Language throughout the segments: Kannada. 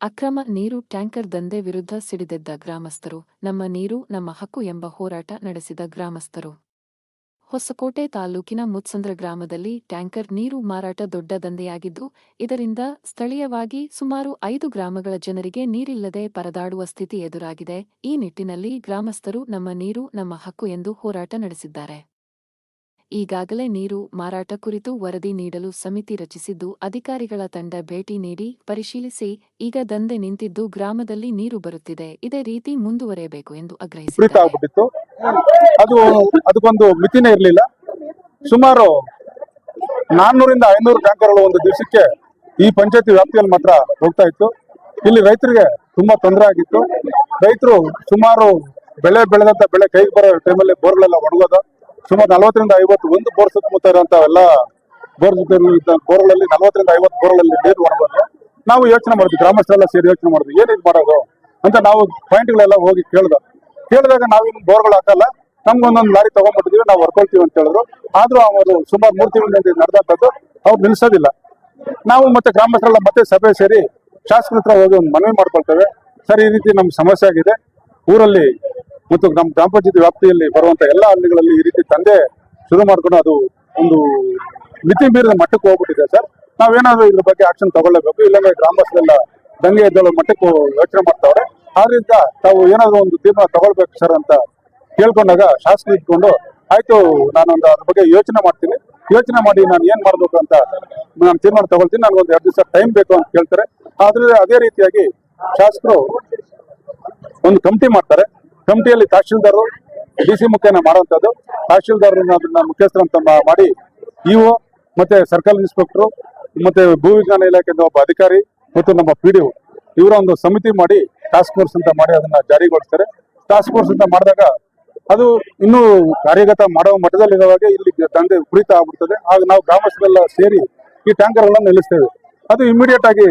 ಅಕ್ರಮ ನೀರು ಟ್ಯಾಂಕರ್ ದಂಧೆ ವಿರುದ್ಧ ಸಿಡಿದೆದ್ದ ಗ್ರಾಮಸ್ಥರು, ನಮ್ಮ ನೀರು, ನಮ್ಮ ಹಕ್ಕು ಎಂಬ ಹೋರಾಟ ನಡೆಸಿದ ಗ್ರಾಮಸ್ಥರು. ಹೊಸಕೋಟೆ ತಾಲೂಕಿನ ಮುತ್ಸಂದ್ರ ಗ್ರಾಮದಲ್ಲಿ ಟ್ಯಾಂಕರ್ ನೀರು ಮಾರಾಟ ದೊಡ್ಡ ದಂಧೆಯಾಗಿದ್ದು, ಇದರಿಂದ ಸ್ಥಳೀಯವಾಗಿ ಸುಮಾರು ಐದು ಗ್ರಾಮಗಳ ಜನರಿಗೆ ನೀರಿಲ್ಲದೆ ಪರದಾಡುವ ಸ್ಥಿತಿ ಎದುರಾಗಿದೆ. ಈ ನಿಟ್ಟಿನಲ್ಲಿ ಗ್ರಾಮಸ್ಥರು ನಮ್ಮ ನೀರು, ನಮ್ಮ ಹಕ್ಕು ಎಂದು ಹೋರಾಟ ನಡೆಸಿದ್ದಾರೆ. ಈಗಾಗಲೇ ನೀರು ಮಾರಾಟ ಕುರಿತು ವರದಿ ನೀಡಲು ಸಮಿತಿ ರಚಿಸಿದ್ದು, ಅಧಿಕಾರಿಗಳ ತಂಡ ಭೇಟಿ ನೀಡಿ ಪರಿಶೀಲಿಸಿ, ಈಗ ದಂಧೆ ನಿಂತಿದ್ದು ಗ್ರಾಮದಲ್ಲಿ ನೀರು ಬರುತ್ತಿದೆ, ಇದೇ ರೀತಿ ಮುಂದುವರೆಯಬೇಕು ಎಂದು ಆಗ್ರಹಿಸಿದ್ದಾರೆ. ಅದು, ಅದಕ್ಕೊಂದು ಮಿತಿನೇ ಇರಲಿಲ್ಲ. ಸುಮಾರು ನಾನ್ನೂರಿಂದ ಐನೂರು ಟ್ಯಾಂಕರ್ಗಳು ಒಂದು ದಿವಸಕ್ಕೆ ಈ ಪಂಚಾಯತಿ ವ್ಯಾಪ್ತಿಯಲ್ಲಿ ಮಾತ್ರ ಹೋಗ್ತಾ ಇತ್ತು. ಇಲ್ಲಿ ರೈತರಿಗೆ ತುಂಬಾ ತೊಂದರೆ ಆಗಿತ್ತು. ರೈತರು ಸುಮಾರು ಬೆಳೆ ಬೆಳೆದಂತ ಬೆಳೆ ಕೈಗೆ ಬರೋ ಟೈಮಲ್ಲಿ ಬೋರ್ಗಳೆಲ್ಲ ಒಣಗೋದು ಸುಮಾರು ನಲವತ್ತರಿಂದ ಐವತ್ತು, ಒಂದು ಬೋರ್ ಸುತ್ತಮುತ್ತ ಇರುವಂತಹ ಎಲ್ಲ ಬೋರ್ ಬೋರ್ಗಳಲ್ಲಿ ನಲವತ್ತರಿಂದ ಐವತ್ತು ಬೋರ್ಗಳಲ್ಲಿ ನೀರು ಒಣಗೋದು ನಾವು ಯೋಚನೆ ಮಾಡಿದ್ವಿ ಗ್ರಾಮಸ್ಥರೆಲ್ಲ ಸೇರಿ ಯೋಚನೆ ಮಾಡಿದ್ವಿ ಏನಿದ್ ಮಾಡೋದು ಅಂತ ನಾವು ಪಾಯಿಂಟ್ಗಳೆಲ್ಲ ಹೋಗಿ ಕೇಳ್ದ. ಕೇಳಿದಾಗ ನಾವಿನ್ ಬೋರ್ಗಳು ಹಾಕಲ್ಲ, ನಮ್ಗೊಂದೊಂದು ಲಾರಿ ತಗೊಂಡ್ಬಿಟ್ಟಿದ್ವಿ, ನಾವು ಹೊರ್ಕೊಳ್ತೀವಿ ಅಂತ ಹೇಳಿದ್ರು. ಆದ್ರೂ ಅವರು ಸುಮಾರು ಮೂರು ತಿಂಗಳಿಂದ ನಡೆದಂಥದ್ದು ಅವ್ರು ನಿಲ್ಸೋದಿಲ್ಲ ನಾವು ಮತ್ತೆ ಗ್ರಾಮಸ್ಥರೆಲ್ಲ ಮತ್ತೆ ಸಭೆ ಸೇರಿ ಶಾಸಕರ ಹತ್ರ ಹೋಗಿ ಒಂದು ಮನವಿ ಮಾಡ್ಕೊಳ್ತೇವೆ. ಸರ್, ಈ ರೀತಿ ನಮ್ಗೆ ಸಮಸ್ಯೆ ಆಗಿದೆ. ಊರಲ್ಲಿ ಮತ್ತು ನಮ್ಮ ಗ್ರಾಮ ಪಂಚಾಯತಿ ವ್ಯಾಪ್ತಿಯಲ್ಲಿ ಬರುವಂತ ಎಲ್ಲ ಹಳ್ಳಿಗಳಲ್ಲಿ ಈ ರೀತಿ ತಂದೆ ಶುರು ಮಾಡ್ಕೊಂಡು ಅದು ಒಂದು ಮಿತಿ ಮೀರಿದ ಮಟ್ಟಕ್ಕೆ ಹೋಗ್ಬಿಟ್ಟಿದೆ ಸರ್. ನಾವೇನಾದ್ರೂ ಇದ್ರ ಬಗ್ಗೆ ಆಕ್ಷನ್ ತಗೊಳ್ಳೇಬೇಕು. ಇಲ್ಲಾಂದ್ರೆ ಗ್ರಾಮಸ್ಥರೆಲ್ಲ ದಂಗೆ ಎದ್ದೇಳೋ ಮಟ್ಟಕ್ಕೆ ಯೋಚನೆ ಮಾಡ್ತಾವ್ರೆ. ಆದ್ರಿಂದ ತಾವು ಏನಾದ್ರೂ ಒಂದು ತೀರ್ಮಾನ ತಗೊಳ್ಬೇಕು ಸರ್ ಅಂತ ಕೇಳ್ಕೊಂಡಾಗ ಶಾಸಕರು ಇಟ್ಕೊಂಡು ಆಯ್ತು, ನಾನೊಂದು ಅದ್ರ ಬಗ್ಗೆ ಯೋಚನೆ ಮಾಡ್ತೀನಿ. ಯೋಚನೆ ಮಾಡಿ ನಾನು ಏನ್ ಮಾಡ್ಬೇಕು ಅಂತ ನಾನು ತೀರ್ಮಾನ ತಗೊಳ್ತೀನಿ. ನನಗೊಂದು ಎರಡು ದಿವಸ ಟೈಮ್ ಬೇಕು ಅಂತ ಕೇಳ್ತಾರೆ ಆದ್ರೆ ಅದೇ ರೀತಿಯಾಗಿ ಶಾಸಕರು ಒಂದು ಕಮಿಟಿ ಮಾಡ್ತಾರೆ. ಕಮಿಟಿಯಲ್ಲಿ ತಹಶೀಲ್ದಾರರು, ಡಿ ಸಿ ಮುಖ್ಯನ ಮಾಡುವಂಥದ್ದು. ತಹಶೀಲ್ದಾರ್ ಅದನ್ನ ಮುಖ್ಯಸ್ಥರಂತ ಮಾಡಿ ಇಒ, ಮತ್ತೆ ಸರ್ಕಲ್ ಇನ್ಸ್ಪೆಕ್ಟರ್, ಮತ್ತೆ ಭೂ ವಿಜ್ಞಾನ ಇಲಾಖೆಯಿಂದ ಒಬ್ಬ ಅಧಿಕಾರಿ, ಮತ್ತು ನಮ್ಮ ಪಿ ಡಿ ಇವರ ಒಂದು ಸಮಿತಿ ಮಾಡಿ ಟಾಸ್ಕ್ ಫೋರ್ಸ್ ಅಂತ ಮಾಡಿ ಅದನ್ನ ಜಾರಿಗೊಳಿಸ್ತಾರೆ. ಟಾಸ್ಕ್ ಫೋರ್ಸ್ ಅಂತ ಮಾಡಿದಾಗ ಅದು ಇನ್ನೂ ಕಾರ್ಯಗತ ಮಾಡೋ ಮಟ್ಟದಲ್ಲಿರುವಾಗ ಇಲ್ಲಿ ದಂಧೆ ಕುಳಿತ ಆಗ್ಬಿಡ್ತದೆ. ಆಗ ನಾವು ಗ್ರಾಮಸ್ಥರೆಲ್ಲ ಸೇರಿ ಈ ಟ್ಯಾಂಕರ್ ಎಲ್ಲ ನಿಲ್ಲಿಸ್ತೇವೆ. ಅದು ಇಮಿಡಿಯೇಟ್ ಆಗಿ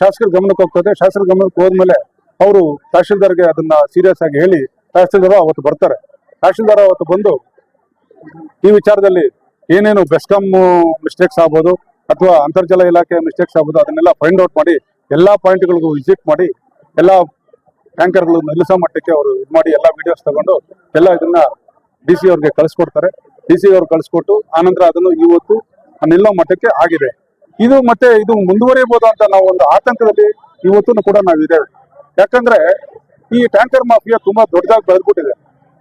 ಶಾಸಕರ ಗಮನಕ್ಕೆ ಹೋಗ್ತದೆ. ಶಾಸಕರ ಗಮನಕ್ಕೆ ಹೋದ್ಮೇಲೆ ಅವರು ತಹಶೀಲ್ದಾರ್ಗೆ ಅದನ್ನ ಸೀರಿಯಸ್ ಆಗಿ ಹೇಳಿ, ತಹಶೀಲ್ದಾರ್ ಅವತ್ತು ಬರ್ತಾರೆ. ತಹಶೀಲ್ದಾರ್ ಅವತ್ತು ಬಂದು ಈ ವಿಚಾರದಲ್ಲಿ ಏನೇನು ಬೆಸ್ಕಾಂ ಮಿಸ್ಟೇಕ್ಸ್ ಆಗ್ಬೋದು ಅಥವಾ ಅಂತರ್ಜಲ ಇಲಾಖೆ ಮಿಸ್ಟೇಕ್ಸ್ ಆಗ್ಬೋದು ಅದನ್ನೆಲ್ಲ ಫೈಂಡ್ ಔಟ್ ಮಾಡಿ, ಎಲ್ಲಾ ಪಾಯಿಂಟ್ಗಳಿಗೂ ವಿಸಿಟ್ ಮಾಡಿ, ಎಲ್ಲಾ ಟ್ಯಾಂಕರ್ಗಳು ನಿಲ್ಲಿಸೋ ಮಟ್ಟಕ್ಕೆ ಅವರು ಇದು ಮಾಡಿ, ಎಲ್ಲ ವಿಡಿಯೋಸ್ ತಗೊಂಡು ಎಲ್ಲ ಇದನ್ನ ಡಿ ಸಿ ಅವ್ರಿಗೆ ಕಳಿಸ್ಕೊಡ್ತಾರೆ. ಡಿ ಸಿ ಅವ್ರು ಕಳಿಸ್ಕೊಟ್ಟು ಆನಂತರ ಅದನ್ನು ಇವತ್ತು ನಿಲ್ಲೋ ಮಟ್ಟಕ್ಕೆ ಆಗಿದೆ. ಇದು ಮತ್ತೆ ಇದು ಮುಂದುವರಿಯಬಹುದು ಅಂತ ನಾವು ಒಂದು ಆತಂಕದಲ್ಲಿ ಇವತ್ತು ಕೂಡ ನಾವಿದ್ದೇವೆ. ಯಾಕಂದ್ರೆ ಈ ಟ್ಯಾಂಕರ್ ಮಾಫಿಯಾ ತುಂಬಾ ದೊಡ್ಡದಾಗಿ ಬೆಳೆದ್ಬಿಟ್ಟಿದೆ.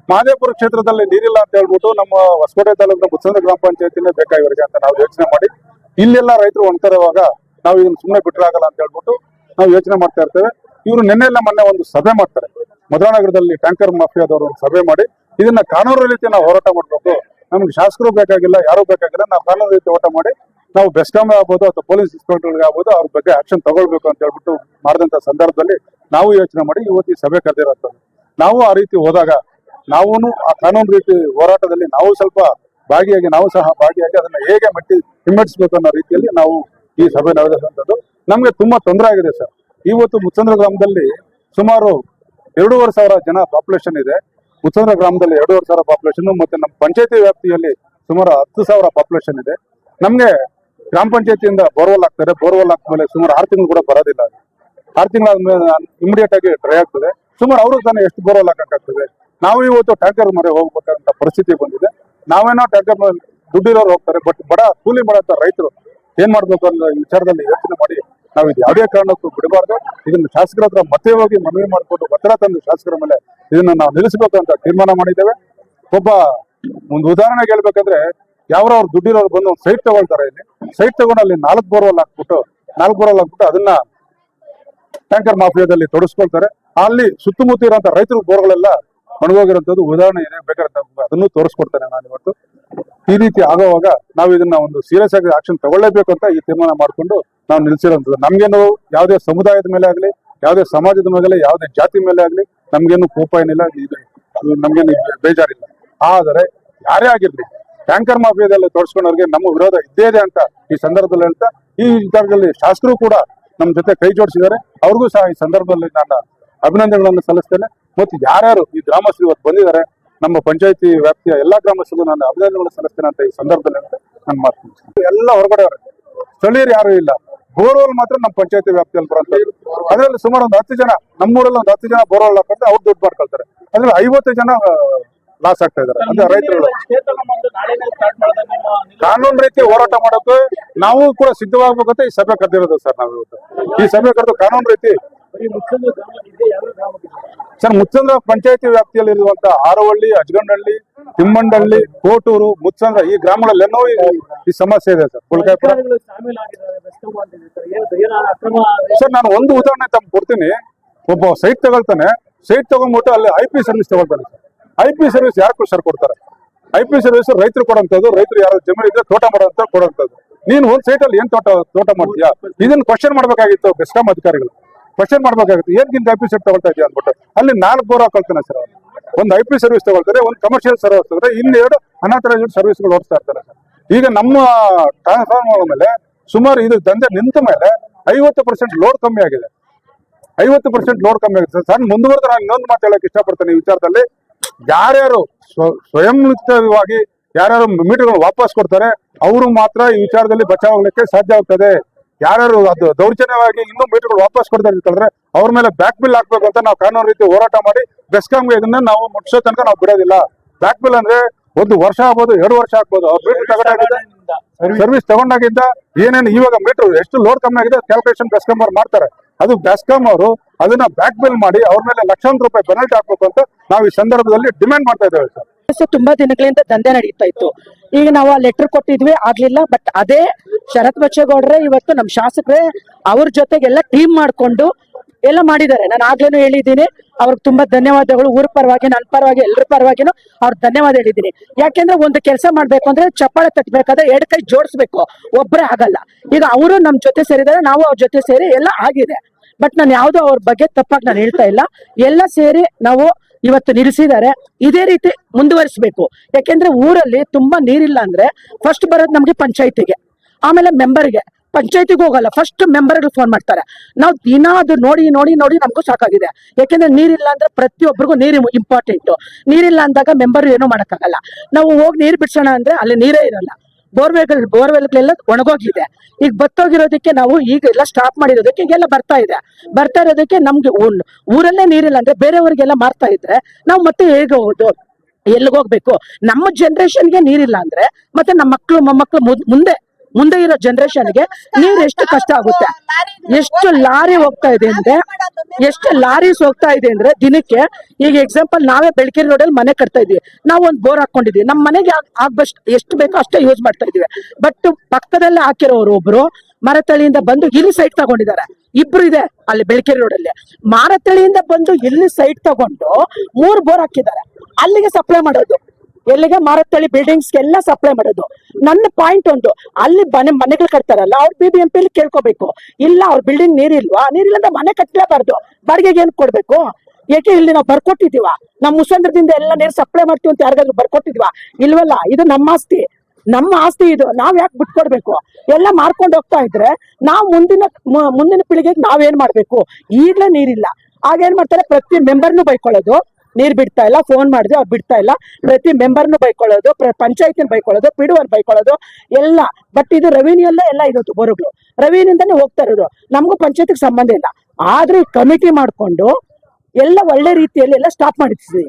ಮಹದೇವಪುರ ಕ್ಷೇತ್ರದಲ್ಲಿ ನೀರಿಲ್ಲ ಅಂತ ಹೇಳ್ಬಿಟ್ಟು ನಮ್ಮ ಹೊಸಕೋಟೆ ತಾಲೂಕಿನ ಬುತ್ಸಂದ್ರ ಗ್ರಾಮ ಪಂಚಾಯತಿನೇ ಬೇಕಾಗಿವರಿಗೆ ಅಂತ ನಾವು ಯೋಚನೆ ಮಾಡಿ, ಇಲ್ಲೆಲ್ಲ ರೈತರು ಒಣ್ತಾರುವಾಗ ನಾವು ಇದನ್ನ ಸುಮ್ಮನೆ ಬಿಟ್ಟರಾಗಲ್ಲ ಅಂತ ಹೇಳ್ಬಿಟ್ಟು ನಾವು ಯೋಚನೆ ಮಾಡ್ತಾ ಇರ್ತೇವೆ. ಇವರು ನಿನ್ನೆಲ್ಲ ಮೊನ್ನೆ ಒಂದು ಸಭೆ ಮಾಡ್ತಾರೆ. ಮಧುರಾನಗರದಲ್ಲಿ ಟ್ಯಾಂಕರ್ ಮಾಫಿಯಾದವರು ಒಂದು ಸಭೆ ಮಾಡಿ, ಇದನ್ನ ಕಾನೂನು ರೀತಿ ನಾವು ಹೋರಾಟ ಮಾಡಬೇಕು. ನಮ್ಗೆ ಶಾಸಕರು ಬೇಕಾಗಿಲ್ಲ, ಯಾರು ಬೇಕಾಗಿಲ್ಲ, ನಾವು ಕಾನೂನು ರೀತಿ ಹೋರಾಟ ಮಾಡಿ ನಾವು ಬೆಸ್ಕಾಮ್ ಆಗ್ಬೋದು ಅಥವಾ ಪೊಲೀಸ್ ಇನ್ಸ್ಪೆಕ್ಟರ್ ಆಗ್ಬೋದು, ಅವ್ರ ಬಗ್ಗೆ ಆಕ್ಷನ್ ತಗೊಳ್ಬೇಕು ಅಂತ ಹೇಳ್ಬಿಟ್ಟು ಮಾಡಿದಂತ ಸಂದರ್ಭದಲ್ಲಿ ನಾವು ಯೋಚನೆ ಮಾಡಿ ಇವತ್ತು ಸಭೆ ಕರೆದಿರೋಂಥದ್ದು ನಾವು ಆ ರೀತಿ ಹೋದಾಗ ನಾವು ಆ ಕಾನೂನು ರೀತಿ ಹೋರಾಟದಲ್ಲಿ ನಾವು ಸ್ವಲ್ಪ ಭಾಗಿಯಾಗಿ, ನಾವು ಸಹ ಭಾಗಿಯಾಗಿ ಅದನ್ನ ಹೇಗೆ ಮಟ್ಟಿ ಹಿಮ್ಮೆಟ್ಟಿಸ್ಬೇಕು ಅನ್ನೋ ರೀತಿಯಲ್ಲಿ ನಾವು ಈ ಸಭೆ ನಡೆದಂಥದ್ದು ನಮಗೆ ತುಂಬಾ ತೊಂದರೆ ಆಗಿದೆ ಸರ್. ಇವತ್ತು ಮುಚ್ಚಂದ್ರ ಗ್ರಾಮದಲ್ಲಿ ಸುಮಾರು ಎರಡೂವರೆ ಸಾವಿರ ಜನ ಪಾಪ್ಯುಲೇಷನ್ ಇದೆ. ಮುಚ್ಚಂದ್ರ ಗ್ರಾಮದಲ್ಲಿ ಎರಡೂವರೆ ಸಾವಿರ ಪಾಪ್ಯುಲೇಷನ್ ಮತ್ತೆ ನಮ್ಮ ಪಂಚಾಯತಿ ವ್ಯಾಪ್ತಿಯಲ್ಲಿ ಸುಮಾರು ಹತ್ತು ಸಾವಿರ ಪಾಪ್ಯುಲೇಷನ್ ಇದೆ. ನಮ್ಗೆ ಗ್ರಾಮ ಪಂಚಾಯತಿಯಿಂದ ಬೋರ್ವೆಲ್ ಹಾಕ್ತಾರೆ. ಬೋರ್ವೆಲ್ ಹಾಕ್ಮೇಲೆ ಸುಮಾರು ಆರು ತಿಂಗಳು ಕೂಡ ಬರೋದಿಲ್ಲ. ಆರು ತಿಂಗಳಾದ್ಮೇಲೆ ಇಮಿಡಿಯೇಟ್ ಆಗಿ ಡ್ರೈ ಆಗ್ತದೆ. ಸುಮಾರು ಅವರು ತಾನೇ ಎಷ್ಟು ಬೋರ್ವೆಲ್ ಹಾಕಕ್ಕಾಗ್ತದೆ ನಾವು ಇವತ್ತು ಟ್ಯಾಂಕರ್ ಮರೆ ಹೋಗ್ಬೇಕಂತ ಪರಿಸ್ಥಿತಿ ಬಂದಿದೆ. ನಾವೇನೋ ಟ್ಯಾಂಕರ್ ದುಡ್ಡಿರೋರು ಹೋಗ್ತಾರೆ. ಬಟ್ ಬಡ ಕೂಲಿ ಮಾಡಂತ ರೈತರು ಏನ್ ಮಾಡ್ಬೇಕು ಅನ್ನೋ ವಿಚಾರದಲ್ಲಿ ಯೋಚನೆ ಮಾಡಿ ನಾವು ಇದು ಯಾವುದೇ ಕಾರಣಕ್ಕೂ ಬಿಡಬಾರ್ದು. ಇದನ್ನು ಶಾಸಕರ ಹತ್ರ ಮತ್ತೆ ಹೋಗಿ ಮನವಿ ಮಾಡಿಕೊಂಡು ಒತ್ತಡ ತಂದು ಶಾಸಕರ ಮೇಲೆ ಇದನ್ನು ನಾವು ನಿಲ್ಲಿಸಬೇಕು ಅಂತ ತೀರ್ಮಾನ ಮಾಡಿದ್ದೇವೆ. ಒಬ್ಬ ಒಂದು ಉದಾಹರಣೆಗೆ ಹೇಳ್ಬೇಕಂದ್ರೆ ಯಾವ್ರವ್ರು ದುಡ್ಡಿರೋರು ಬಂದು ಒಂದು ಸೈಟ್ ತಗೊಳ್ತಾರೆ ಇಲ್ಲಿ. ಸೈಟ್ ತಗೊಂಡು ಅಲ್ಲಿ ನಾಲ್ಕು ಬೋರ್ವಲ್ ಹಾಕ್ಬಿಟ್ಟು, ನಾಲ್ಕು ಬೋರ್ವಲ್ ಹಾಕ್ಬಿಟ್ಟು ಅದನ್ನ ಟ್ಯಾಂಕರ್ ಮಾಫಿಯಾದಲ್ಲಿ ತೊಡಸ್ಕೊಳ್ತಾರೆ. ಅಲ್ಲಿ ಸುತ್ತಮುತ್ತ ಇರುವಂತ ರೈತರ ಬೋರ್ಗಳೆಲ್ಲ ಒಣಗೋಗಿರೋಂಥದ್ದು ಉದಾಹರಣೆ ಇದೆ ಬೇಕಾದ್ರೆ ಅದನ್ನು ತೋರಿಸ್ಕೊಡ್ತೇನೆ ನಾನು ಇವತ್ತು. ಈ ರೀತಿ ಆಗೋವಾಗ ನಾವು ಇದನ್ನ ಒಂದು ಸೀರಿಯಸ್ ಆಗಿ ಆಕ್ಷನ್ ತಗೊಳ್ಳೇಬೇಕು ಅಂತ ಈ ತೀರ್ಮಾನ ಮಾಡ್ಕೊಂಡು ನಾವು ನಿಲ್ಸಿರೋಂಥದ್ದು ನಮ್ಗೇನು ಯಾವುದೇ ಸಮುದಾಯದ ಮೇಲೆ ಆಗಲಿ, ಯಾವುದೇ ಸಮಾಜದ ಮೇಲೆ ಯಾವುದೇ ಜಾತಿ ಮೇಲೆ ಆಗಲಿ ನಮ್ಗೇನು ಕೋಪ ಏನಿಲ್ಲ ನಮ್ಗೇನು ಬೇಜಾರಿಲ್ಲ. ಆದರೆ ಯಾರೇ ಆಗಿರ್ಲಿ ಟ್ಯಾಂಕರ್ ಮಾಫಿಯಾದಲ್ಲಿ ತೋರಿಸ್ಕೊಂಡವ್ರಿಗೆ ನಮ್ಮ ವಿರೋಧ ಇದ್ದೇ ಇದೆ ಅಂತ ಈ ಸಂದರ್ಭದಲ್ಲಿ ಹೇಳ್ತಾ, ಈ ವಿಚಾರದಲ್ಲಿ ಶಾಸಕರು ಕೂಡ ನಮ್ಮ ಜೊತೆ ಕೈ ಜೋಡಿಸಿದ್ದಾರೆ. ಅವ್ರಿಗೂ ಸಹ ಈ ಸಂದರ್ಭದಲ್ಲಿ ನಾನು ಅಭಿನಂದನೆಗಳನ್ನು ಸಲ್ಲಿಸ್ತೇನೆ. ಮತ್ತು ಯಾರ್ಯಾರು ಈ ಗ್ರಾಮಸ್ಥರು ಇವತ್ತು ಬಂದಿದ್ದಾರೆ, ನಮ್ಮ ಪಂಚಾಯತಿ ವ್ಯಾಪ್ತಿಯ ಎಲ್ಲಾ ಗ್ರಾಮಸ್ಥರಿಗೂ ನಾನು ಅಭಿನಂದನೆಗಳನ್ನು ಸಲ್ಲಿಸ್ತೇನೆ ಅಂತ ಈ ಸಂದರ್ಭದಲ್ಲಿ ನಾನು ಮಾತು ಎಲ್ಲ ಹೊರಗಡೆ. ಸ್ಥಳೀಯರು ಯಾರು ಇಲ್ಲ. ಬೋರ್ವೆಲ್ ಮಾತ್ರ ನಮ್ಮ ಪಂಚಾಯತಿ ವ್ಯಾಪ್ತಿಯಲ್ಲಿ ಬರೋಂತ ಅದರಲ್ಲಿ ಸುಮಾರು ಒಂದು ಹತ್ತು ಜನ, ನಮ್ಮೂರಲ್ಲಿ ಒಂದು ಹತ್ತು ಜನ ಬೋರ್ವೆಲ್ ಅಂತ ಅವ್ರು ದುಡ್ಡು ಮಾಡ್ಕೊಳ್ತಾರೆ. ಅದ್ರಲ್ಲಿ ಐವತ್ತು ಜನ ಲಾಸ್ ಆಗ್ತಾ ಇದಾರೆ ಅಂದ್ರೆ ರೈತರುಗಳು. ಕಾನೂನು ರೀತಿ ಹೋರಾಟ ಮಾಡೋಕೆ ನಾವು ಕೂಡ ಸಿದ್ಧವಾಗಬೇಕಂತ ಈ ಸಭೆ ಕರೆದಿರೋದು ಸರ್ ನಾವು ಇವತ್ತು. ಈ ಸಭೆ ಕರೆದು ಕಾನೂನು ರೀತಿ ಸರ್ ಮುಚ್ಚಂದ್ರ ಪಂಚಾಯತಿ ವ್ಯಾಪ್ತಿಯಲ್ಲಿ ಇರುವಂತ ಆರವಳ್ಳಿ ಅಜ್ಗಂಡಹಳ್ಳಿ ತಿಮ್ಮಂಡಹಳ್ಳಿ ಕೋಟೂರು ಮುಚ್ಚಂದ್ರ ಈ ಗ್ರಾಮಗಳಲ್ಲಿ ಎಲ್ಲೋ ಈ- ಈ ಸಮಸ್ಯೆ ಇದೆ ಸರ್. ಕುಲಕಾಯಿಪುರ ಸರ್ ನಾನು ಒಂದು ಉದಾಹರಣೆ ತಮ್ಗೆ ಕೊಡ್ತೀನಿ. ಒಬ್ಬ ಸೈಟ್ ತಗೊಳ್ತಾನೆ. ಸೈಟ್ ತಗೊಂಡ್ಬಿಟ್ಟು ಅಲ್ಲಿ ಐ ಪಿ ಸರ್ವಿಸ್ ತಗೊಳ್ತಾನೆ ಸರ್. ಐ ಪಿ ಸರ್ವಿಸ್ ಯಾರು ಸರ್ ಕೊಡ್ತಾರೆ? ಐ ಪಿ ಸರ್ವಿಸ್ ರೈತರು ಕೊಡೋಂಥದ್ದು, ರೈತರು ಯಾರು ಜಮೀನು ಇದ್ರೆ ತೋಟ ಮಾಡೋಂಥ ಕೊಡೋಂಥದ್ದು. ನೀನು ಒಂದ್ ಸೈಟ್ ಅಲ್ಲಿ ಏನ್ ತೋಟ ತೋಟ ಮಾಡ್ತೀಯಾ? ಇದನ್ನ ಕ್ವಶನ್ ಮಾಡ್ಬೇಕಾಗಿತ್ತು ಬೆಸ್ಕಾಂ ಅಧಿಕಾರಿಗಳು. ಕ್ವಶನ್ ಮಾಡ್ಬೇಕಾಗಿತ್ತು, ಏನ್ ಐ ಪಿ ಸೆಟ್ ತಗೊಳ್ತಾ ಇದೆಯಾ ಅಂದ್ಬಿಟ್ಟು. ಅಲ್ಲಿ ನಾಲ್ಕು ಬೋರ್ ಹಾಕೊಳ್ತಾನೆ ಸರ್. ಒಂದು ಐ ಪಿ ಸರ್ವಿಸ್ ತಗೊಳ್ತಾರೆ, ಒಂದು ಕಮರ್ಷಿಯಲ್ ಸರ್ವಿಸ್ ತಗೊಂಡ್ರೆ ಇನ್ನೆರಡು ಅನಾಥರೈಸ್ಡ್ ಸರ್ವಿಸ್ಗಳು ಓಡಿಸ್ತಾ ಇರ್ತಾರೆ ಈಗ ನಮ್ಮ ಟ್ರಾನ್ಸ್ಫಾರ್ಮರ್ ಮೇಲೆ ಸುಮಾರು ಇದು ದಂಧೆ ನಿಂತ ಮೇಲೆ ಐವತ್ತು ಪರ್ಸೆಂಟ್ ಲೋಡ್ ಕಮ್ಮಿ ಆಗಿದೆ. ಐವತ್ತು ಪರ್ಸೆಂಟ್ ಲೋಡ್ ಕಮ್ಮಿ ಆಗುತ್ತೆ ಸರ್, ಮುಂದುವರೆದ್ರೆ ನಾನು ಇನ್ನೊಂದು ಮಾತು ಹೇಳಕ್ ಇಷ್ಟಪಡ್ತೇನೆ ಈ ವಿಚಾರದಲ್ಲಿ. ಯಾರ್ಯಾರು ಸ್ವ- ಸ್ವಯಂಲಿತವಾಗಿ ಯಾರ್ಯಾರು ಮೀಟರ್ಗಳು ವಾಪಸ್ ಕೊಡ್ತಾರೆ ಅವರು ಮಾತ್ರ ಈ ವಿಚಾರದಲ್ಲಿ ಬಚಾವಾಗಲಿಕ್ಕೆ ಸಾಧ್ಯ ಆಗ್ತದೆ. ಯಾರ್ಯಾರು ಅದು ದೌರ್ಜನ್ಯವಾಗಿ ಇನ್ನೂ ಮೀಟರ್ಗಳು ವಾಪಸ್ ಕೊಡ್ತಾರೆ ಅಂತಂದ್ರೆ ಅವ್ರ ಮೇಲೆ ಬ್ಯಾಕ್ ಬಿಲ್ ಹಾಕ್ಬೇಕು ಅಂತ ನಾವು ಕಾನೂನು ರೀತಿ ಹೋರಾಟ ಮಾಡಿ ಬೆಸ್ಕಾಂಗೆ ಇದನ್ನ ನಾವು ಮುಟ್ಸೋ ತನಕ ನಾವು ಬಿಡೋದಿಲ್ಲ. ಬ್ಯಾಕ್ ಬಿಲ್ ಅಂದ್ರೆ ಒಂದು ವರ್ಷ ಆಗ್ಬೋದು ಎರಡು ವರ್ಷ ಆಗ್ಬೋದು. ಮೀಟರ್ ತಗೊಂಡಾಗಿದ್ದ ಸರ್ವಿಸ್ ತಗೊಂಡಾಗಿದ್ದ ಏನೇನು ಇವಾಗ ಮೀಟರ್ ಎಷ್ಟು ಲೋಡ್ ಕಮ್ಮಿ ಆಗಿದೆ ಕ್ಯಾಲ್ಕುಲೇಷನ್ ಬೆಸ್ಕಾಂ ಅವ್ರು ಮಾಡ್ತಾರೆ. ಅದು ಬ್ಯಾಸ್ಕಾಮ್ ಅವರು ಅದನ್ನ ಬ್ಯಾಕ್ ಬಿಲ್ ಮಾಡಿ ಅವ್ರ ಮೇಲೆ ಲಕ್ಷಾಂತರ ರೂಪಾಯಿ ಪೆನಾಲ್ಟಿ ಹಾಕ್ಬೇಕು ಅಂತ ನಾವು ಈ ಸಂದರ್ಭದಲ್ಲಿ ಡಿಮ್ಯಾಂಡ್ ಮಾಡ್ತಾ ಇದ್ದೇವೆ ಸರ್. ತುಂಬಾ ದಿನಗಳಿಂದ ದಂಧೆ ನಡೀತಾ ಇತ್ತು. ಈಗ ನಾವು ಆ ಲೆಟರ್ ಕೊಟ್ಟಿದ್ವಿ, ಆಗ್ಲಿಲ್ಲ ಬಟ್ ಅದೇ ಶರತ್ ಬಚ್ಚೇಗೌಡ್ರೆ ಇವತ್ತು ನಮ್ಮ ಶಾಸಕರೇ ಅವ್ರ ಜೊತೆಗೆಲ್ಲ ಟೀಮ್ ಮಾಡ್ಕೊಂಡು ಎಲ್ಲ ಮಾಡಿದ್ದಾರೆ. ನಾನು ಆಗ್ಲೇನು ಹೇಳಿದ್ದೀನಿ, ಅವ್ರಿಗೆ ತುಂಬಾ ಧನ್ಯವಾದಗಳು. ಊರ ಪರವಾಗಿ ನನ್ನ ಪರವಾಗಿ ಎಲ್ಲರ ಪರವಾಗಿನೂ ಅವ್ರಿಗೆ ಧನ್ಯವಾದ ಹೇಳಿದ್ದೀನಿ. ಯಾಕೆಂದ್ರೆ ಒಂದು ಕೆಲಸ ಮಾಡ್ಬೇಕು ಅಂದ್ರೆ ಚಪ್ಪಾಳೆ ತಟ್ಟಬೇಕಾದ್ರೆ ಎರಡು ಕೈ ಜೋಡಿಸ್ಬೇಕು. ಒಬ್ಬರೇ ಆಗಲ್ಲ. ಈಗ ಅವರು ನಮ್ಮ ಜೊತೆ ಸೇರಿದ್ದಾರೆ ನಾವು ಅವ್ರ ಜೊತೆ ಸೇರಿ ಎಲ್ಲ ಆಗಿದೆ. ಬಟ್ ನಾನು ಯಾವುದೋ ಅವ್ರ ಬಗ್ಗೆ ತಪ್ಪಾಗಿ ನಾನು ಹೇಳ್ತಾ ಇಲ್ಲ. ಎಲ್ಲ ಸೇರಿ ನಾವು ಇವತ್ತು ನಿಲ್ಲಿಸಿದ್ದಾರೆ ಇದೇ ರೀತಿ ಮುಂದುವರಿಸಬೇಕು. ಯಾಕೆಂದ್ರೆ ಊರಲ್ಲಿ ತುಂಬಾ ನೀರಿಲ್ಲ ಅಂದ್ರೆ ಫಸ್ಟ್ ಬರೋದು ನಮಗೆ ಪಂಚಾಯತಿಗೆ, ಆಮೇಲೆ ಮೆಂಬರ್ಗೆ ಪಂಚಾಯತಿಗೆ ಹೋಗಲ್ಲ ಫಸ್ಟ್ ಮೆಂಬರ್ಗಳು ಫೋನ್ ಮಾಡ್ತಾರೆ. ನಾವು ದಿನ ಅದು ನೋಡಿ ನೋಡಿ ನೋಡಿ ನಮಗೂ ಸಾಕಾಗಿದೆ. ಯಾಕೆಂದ್ರೆ ನೀರಿಲ್ಲ ಅಂದ್ರೆ ಪ್ರತಿಯೊಬ್ಬರಿಗೂ ನೀರು ಇಂಪಾರ್ಟೆಂಟ್ ನೀರಿಲ್ಲ ಅಂದಾಗ ಮೆಂಬರ್ ಏನೂ ಮಾಡೋಕ್ಕಾಗಲ್ಲ. ನಾವು ಹೋಗಿ ನೀರು ಬಿಡ್ಸೋಣ ಅಂದ್ರೆ ಅಲ್ಲಿ ನೀರೇ ಇರಲ್ಲ. ಬೋರ್ವೆಲ್ ಬೋರ್ವೆಲ್ಗಳೆಲ್ಲ ಒಣಗೋಗಿದೆ. ಈಗ ಬತ್ತೋಗಿರೋದಕ್ಕೆ ನಾವು ಈಗ ಎಲ್ಲ ಸ್ಟಾಪ್ ಮಾಡಿರೋದಕ್ಕೆ ಈಗೆಲ್ಲ ಬರ್ತಾ ಇದೆ. ಬರ್ತಾ ಇರೋದಕ್ಕೆ ನಮ್ಗೆ ಊರಲ್ಲೇ ನೀರಿಲ್ಲ ಅಂದ್ರೆ ಬೇರೆಯವ್ರಿಗೆಲ್ಲ ಮಾರ್ತಾ ಇದ್ರೆ ನಾವು ಮತ್ತೆ ಹೇಗೆ ಹೋಗೋದು ಎಲ್ಲಿಗೆ ಹೋಗ್ಬೇಕು? ನಮ್ಮ ಜನ್ರೇಷನ್ಗೆ ನೀರಿಲ್ಲ ಅಂದ್ರೆ ಮತ್ತೆ ನಮ್ಮ ಮಕ್ಕಳು ಮೊಮ್ಮಕ್ಕಳು ಮುದ್- ಮುಂದೆ ಇರೋ ಜನರೇಷನ್ಗೆ ನೀರ್ ಎಷ್ಟು ಕಷ್ಟ ಆಗುತ್ತೆ? ಎಷ್ಟು ಲಾರಿ ಹೋಗ್ತಾ ಇದೆ ಅಂದ್ರೆ, ಎಷ್ಟು ಲಾರೀಸ್ ಹೋಗ್ತಾ ಇದೆ ಅಂದ್ರೆ ದಿನಕ್ಕೆ, ಈಗ ಎಕ್ಸಾಂಪಲ್ ನಾವೇ ಬೆಳಕಿರಿ ರೋಡಲ್ಲಿ ಮನೆ ಕಟ್ತಾ ಇದೀವಿ. ನಾವು ಒಂದು ಬೋರ್ ಹಾಕೊಂಡಿದೀವಿ ನಮ್ಮ ಮನೆಗೆ ಆಗ್- ಆಗ್ಬಷ್ಟು ಎಷ್ಟು ಬೇಕೋ ಅಷ್ಟೇ ಯೂಸ್ ಮಾಡ್ತಾ ಇದೀವಿ. ಬಟ್ ಪಕ್ಕದಲ್ಲೇ ಹಾಕಿರೋರು ಒಬ್ರು ಮರತಳಿಯಿಂದ ಬಂದು ಇಲ್ಲಿ ಸೈಟ್ ತಗೊಂಡಿದ್ದಾರೆ. ಇಬ್ರು ಇದೆ ಅಲ್ಲಿ ಬೆಳಕೆರೆ ರೋಡಲ್ಲಿ ಮಾರತಳಿಯಿಂದ ಬಂದು ಇಲ್ಲಿ ಸೈಟ್ ತಗೊಂಡು ಮೂರು ಬೋರ್ ಹಾಕಿದ್ದಾರೆ. ಅಲ್ಲಿಗೆ ಸಪ್ಲೈ ಮಾಡೋದು. ಎಲ್ಲಿಗೆ ಮಾರತ್ತಳ್ಳಿ ಬಿಲ್ಡಿಂಗ್ಸ್ ಎಲ್ಲ ಸಪ್ಲೈ ಮಾಡೋದು. ನನ್ನ ಪಾಯಿಂಟ್ ಒಂದು, ಅಲ್ಲಿ ಮನೆ, ಮನೆಗಳು ಕಟ್ತಾರಲ್ಲ, ಅವ್ರು ಬಿ ಬಿ ಎಂ ಪಿ ಕೇಳ್ಕೋಬೇಕು. ಇಲ್ಲ, ಅವ್ರ ಬಿಲ್ಡಿಂಗ್ ನೀರಿಲ್ವಾ? ನೀರಿಲ್ಲ ಅಂದ್ರೆ ಮನೆ ಕಟ್ಟಲೇಬಾರ್ದು ಬಾಡಿಗೆಗೆ ಏನ್ ಕೊಡ್ಬೇಕು? ಏಕೆ ಇಲ್ಲಿ ನಾವು ಬರ್ಕೊಟ್ಟಿದೀವ? ನಮ್ಮ ಮುಸಂದ್ರದಿಂದ ಎಲ್ಲ ನೀರು ಸಪ್ಲೈ ಮಾಡ್ತೀವಿ ಅಂತ ಯಾರಿಗಾದ್ರು ಬರ್ಕೊಟ್ಟಿದೀವ? ಇಲ್ವಲ್ಲ, ಇದು ನಮ್ಮ ಆಸ್ತಿ. ನಮ್ಮ ಆಸ್ತಿ ಇದು. ನಾವ್ ಯಾಕೆ ಬಿಟ್ಕೊಡ್ಬೇಕು? ಎಲ್ಲ ಮಾರ್ಕೊಂಡು ಹೋಗ್ತಾ ಇದ್ರೆ ನಾವು ಮುಂದಿನ ಮುಂದಿನ ಪೀಳಿಗೆಗೆ ನಾವೇನ್ ಮಾಡ್ಬೇಕು? ಈಗ್ಲೇ ನೀರಿಲ್ಲ. ಆಗೇನ್ ಮಾಡ್ತಾರೆ? ಪ್ರತಿ ಮೆಂಬರ್ನು ಬೈಕೊಳ್ಳೋದು. ನೀರ್ ಬಿಡ್ತಾ ಇಲ್ಲ ಫೋನ್ ಮಾಡಿದ್ರು ಅವ್ರು ಬಿಡ್ತಾ ಇಲ್ಲ. ಪ್ರತಿ ಮೆಂಬರ್ನು ಬೈಕೊಳ್ಳೋದು ಪಂಚಾಯತಿನ ಬೈಕೊಳ್ಳೋದು ಪಿಡುವನ್ ಬೈಕೊಳ್ಳೋದು, ಎಲ್ಲ. ಬಟ್ ಇದು ರೆವಿನ್ಯೂಲ್ಲೇ ಎಲ್ಲ ಇರೋದು ಬೋರುಗಳು ರೆವಿನ್ಯೂಂದಾನೇ ಹೋಗ್ತಾ ಇರೋದು. ನಮಗೂ ಪಂಚಾಯತ್ಗೆ ಸಂಬಂಧ ಇಲ್ಲ. ಆದ್ರೂ ಕಮಿಟಿ ಮಾಡ್ಕೊಂಡು ಎಲ್ಲ ಒಳ್ಳೆ ರೀತಿಯಲ್ಲಿ ಎಲ್ಲ ಸ್ಟಾಪ್ ಮಾಡಿದ್ವಿ.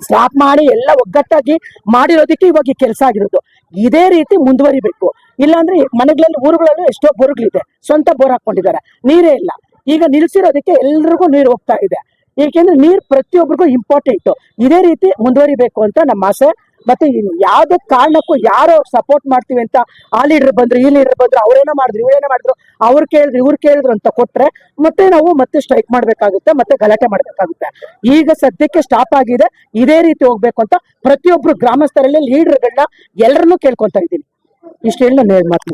ಸ್ಟಾಪ್ ಮಾಡಿ ಎಲ್ಲ ಒಗ್ಗಟ್ಟಾಗಿ ಮಾಡಿರೋದಕ್ಕೆ ಇವಾಗ ಕೆಲಸ ಆಗಿರೋದು. ಇದೇ ರೀತಿ ಮುಂದುವರಿಬೇಕು. ಇಲ್ಲಾಂದ್ರೆ ಮನೆಗಳಲ್ಲಿ, ಊರುಗಳಲ್ಲೂ ಎಷ್ಟೋ ಬೋರ್ಗಳಿದೆ. ಸ್ವಂತ ಬೋರ್ ಹಾಕೊಂಡಿದ್ದಾರೆ ನೀರೇ ಇಲ್ಲ. ಈಗ ನಿಲ್ಸಿರೋದಕ್ಕೆ ಎಲ್ರಿಗೂ ನೀರು ಹೋಗ್ತಾ ಇದೆ. ಏಕೆಂದ್ರೆ ನೀರು ಪ್ರತಿಯೊಬ್ಬರಿಗೂ ಇಂಪಾರ್ಟೆಂಟ್ ಇದೇ ರೀತಿ ಮುಂದುವರಿಬೇಕು ಅಂತ ನಮ್ಮ ಆಸೆ. ಮತ್ತೆ ಯಾವುದೇ ಕಾರಣಕ್ಕೂ ಕಾರಣಕ್ಕೂ ಯಾರೋ ಸಪೋರ್ಟ್ ಮಾಡ್ತೀವಿ ಅಂತ ಆ ಲೀಡರ್ ಬಂದ್ರು, ಈ ಲೀಡರ್ ಬಂದ್ರು ಅವ್ರೇನೋ ಮಾಡಿದ್ರು ಇವ್ರೇನೋ ಮಾಡಿದ್ರು, ಅವ್ರು ಕೇಳಿದ್ರು, ಇವ್ರು ಕೇಳಿದ್ರು ಅಂತ ಕೊಟ್ರೆ ಮತ್ತೆ ನಾವು ಮತ್ತೆ ಸ್ಟ್ರೈಕ್ ಮಾಡ್ಬೇಕಾಗುತ್ತೆ, ಮತ್ತೆ ಗಲಾಟೆ ಮಾಡ್ಬೇಕಾಗುತ್ತೆ. ಈಗ ಸದ್ಯಕ್ಕೆ ಸ್ಟಾಪ್ ಆಗಿದೆ. ಇದೇ ರೀತಿ ಹೋಗ್ಬೇಕು ಅಂತ ಪ್ರತಿಯೊಬ್ರು ಗ್ರಾಮಸ್ಥರಲ್ಲಿ ಲೀಡರ್ಗಳನ್ನ ಎಲ್ಲರನ್ನೂ ಕೇಳ್ಕೊಂತ ಇದ್ದೀನಿ. ಇಷ್ಟು ಹೇಳಿ ನಾನು ಮಾತು.